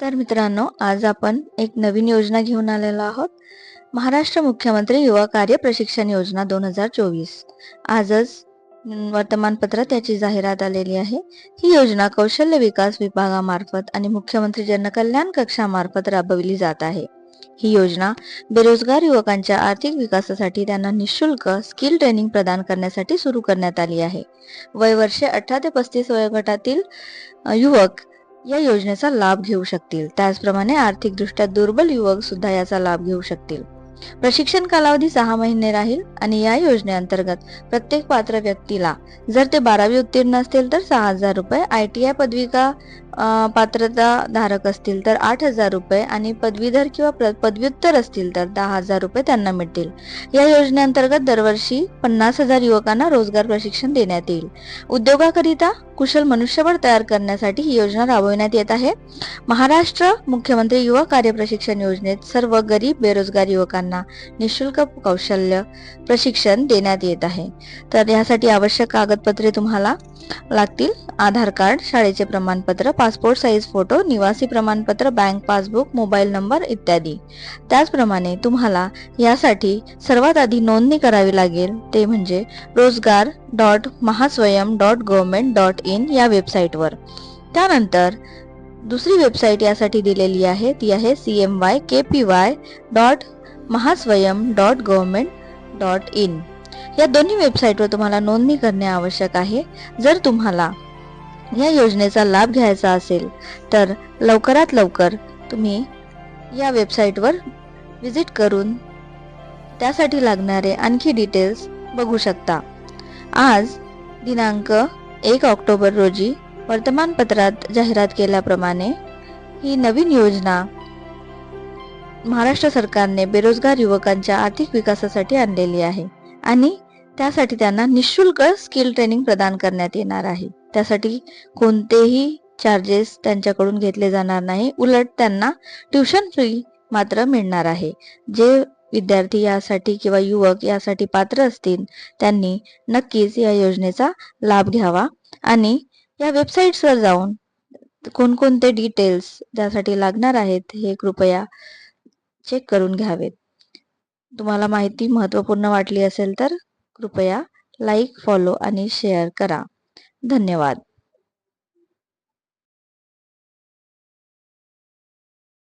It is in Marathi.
तर मित्रांनो आज आपण एक नवीन योजना घेऊन आलेलो आहोत. महाराष्ट्र मुख्यमंत्री युवा कार्य प्रशिक्षण योजना दोन हजार चोवीस. आजच वर्तमानपत्रात त्याची जाहिरात आलेली आहे. ही योजना कौशल्य विकास विभागामार्फत आणि मुख्यमंत्री जनकल्याण कक्षामार्फत राबविली जात आहे. ही योजना बेरोजगार युवकांच्या आर्थिक विकासासाठी त्यांना निशुल्क स्किल ट्रेनिंग प्रदान करण्यासाठी सुरू करण्यात आली आहे. वय वर्षे अठरा ते पस्तीस वयोगटातील युवक या योजनेचा लाभ घेऊ शकतील. त्याचप्रमाणे आर्थिकदृष्ट्या दुर्बल युवक सुद्धा याचा लाभ घेऊ शकतील. प्रशिक्षण कालावधी सहा महिने राहील आणि या योजनेअंतर्गत प्रत्येक पात्र व्यक्तीला जर ते बारावी उत्तीर्ण असतील तर सहा हजार रुपये आय टी आय पदविका पात्रता धारक असतील तर आठ हजार रुपये आणि पदवीधर किंवा पदव्युत्तर असतील तर दहा हजार रुपये त्यांना मिळतील. या योजनेअंतर्गत दरवर्षी पन्नास हजार युवकांना रोजगार प्रशिक्षण देण्यात येईल. उद्योगाकरिता कुशल मनुष्यबळ तयार करण्यासाठी ही योजना राबविण्यात येत आहे. महाराष्ट्र मुख्यमंत्री युवा कार्य प्रशिक्षण योजनेत सर्व गरीब बेरोजगार युवकांना निशुल्क कौशल्य प्रशिक्षण देण्यात येत आहे. तर यासाठी आवश्यक कागदपत्रे तुम्हाला लागतील. आधार कार्ड शाळेचे प्रमाणपत्र पासपोर्ट साईज फोटो निवासी प्रमाणपत्र बँक पासबुक मोबाईल नंबर इत्यादी. त्याचप्रमाणे तुम्हाला यासाठी सर्वात आधी नोंदणी करावी लागेल. ते म्हणजे Rojgar dot Mahaswayam dot government dot in या वेबसाईटवर. त्यानंतर दुसरी वेबसाईट यासाठी दिलेली आहे. ती आहे C M Y K P Y dot Mahaswayam dot government dot in. या दोन्ही वेबसाईटवर तुम्हाला नोंदणी करणे आवश्यक आहे. जर तुम्हाला या योजनेचा लाभ घ्यायचा असेल तर लवकरात लवकर तुम्ही या वेबसाईटवर विजिट करून त्यासाठी लागणारे आणखी डिटेल्स बघू शकता. आज दिनांक एक ऑक्टोबर रोजी वर्तमानपत्रात जाहिरात केल्याप्रमाणे ही नवीन योजना महाराष्ट्र सरकारने बेरोजगार युवकांच्या आर्थिक विकासासाठी आणलेली आहे आणि त्यासाठी त्यांना निशुल्क स्किल ट्रेनिंग प्रदान करण्यात येणार आहे. त्यासाठी कोणतेही चार्जेस त्यांच्याकडून घेतले जाणार नाही. उलट त्यांना ट्युशन फी मात्र मिळणार आहे. जे विद्यार्थी यासाठी किंवा युवक यासाठी पात्र असतील त्यांनी नक्कीच या योजनेचा लाभ घ्यावा आणि या वेबसाईट्सवर जाऊन कोणकोणते डिटेल्स त्यासाठी लागणार आहेत हे कृपया चेक करून घ्यावेत. तुम्हाला माहिती महत्त्वपूर्ण वाटली असेल तर कृपया लाईक फॉलो आणि शेअर करा. धन्यवाद.